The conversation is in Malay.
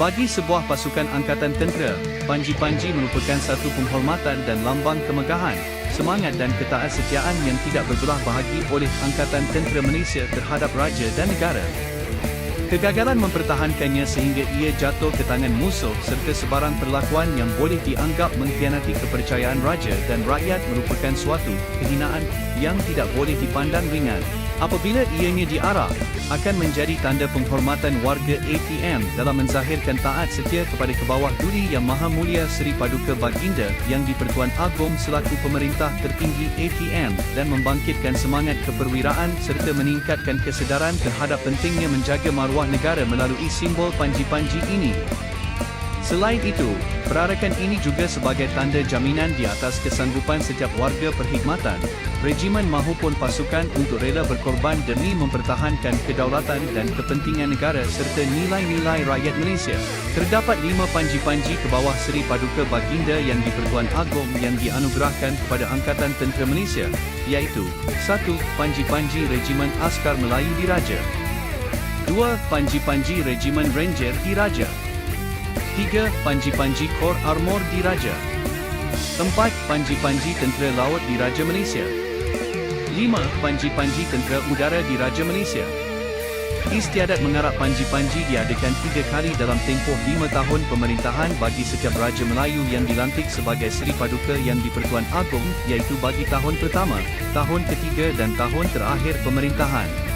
Bagi sebuah pasukan angkatan tentera, panji-panji merupakan satu penghormatan dan lambang kemegahan, semangat dan ketaat-setiaan yang tidak berbelah bahagi oleh Angkatan Tentera Malaysia terhadap raja dan negara. Kegagalan mempertahankannya sehingga ia jatuh ke tangan musuh serta sebarang perlakuan yang boleh dianggap mengkhianati kepercayaan raja dan rakyat merupakan suatu kehinaan yang tidak boleh dipandang ringan. Apabila ianya diarak, akan menjadi tanda penghormatan warga ATM dalam menzahirkan taat setia kepada kebawah duli yang maha mulia Seri Paduka Baginda yang di-Pertuan Agong selaku pemerintah tertinggi ATM dan membangkitkan semangat keperwiraan serta meningkatkan kesedaran terhadap pentingnya menjaga maruah negara melalui simbol panji-panji ini. Selain itu, perarakan ini juga sebagai tanda jaminan di atas kesanggupan setiap warga perkhidmatan, regimen mahupun pasukan untuk rela berkorban demi mempertahankan kedaulatan dan kepentingan negara serta nilai-nilai rakyat Malaysia. Terdapat lima panji-panji ke bawah Seri Paduka Baginda yang di-Pertuan Agong yang dianugerahkan kepada Angkatan Tentera Malaysia, iaitu 1. Panji-panji Regimen Askar Melayu Diraja 2. Panji-panji Regimen Ranger Diraja 3. Panji-panji Kor Armor Diraja 4. Panji-panji Tentera Laut Diraja Malaysia 5. Panji-panji Tentera Udara Diraja Malaysia Istiadat mengarap panji-panji diadakan tiga kali dalam tempoh lima tahun pemerintahan bagi setiap Raja Melayu yang dilantik sebagai Seri Paduka yang di-Pertuan Agong iaitu bagi tahun pertama, tahun ketiga dan tahun terakhir pemerintahan.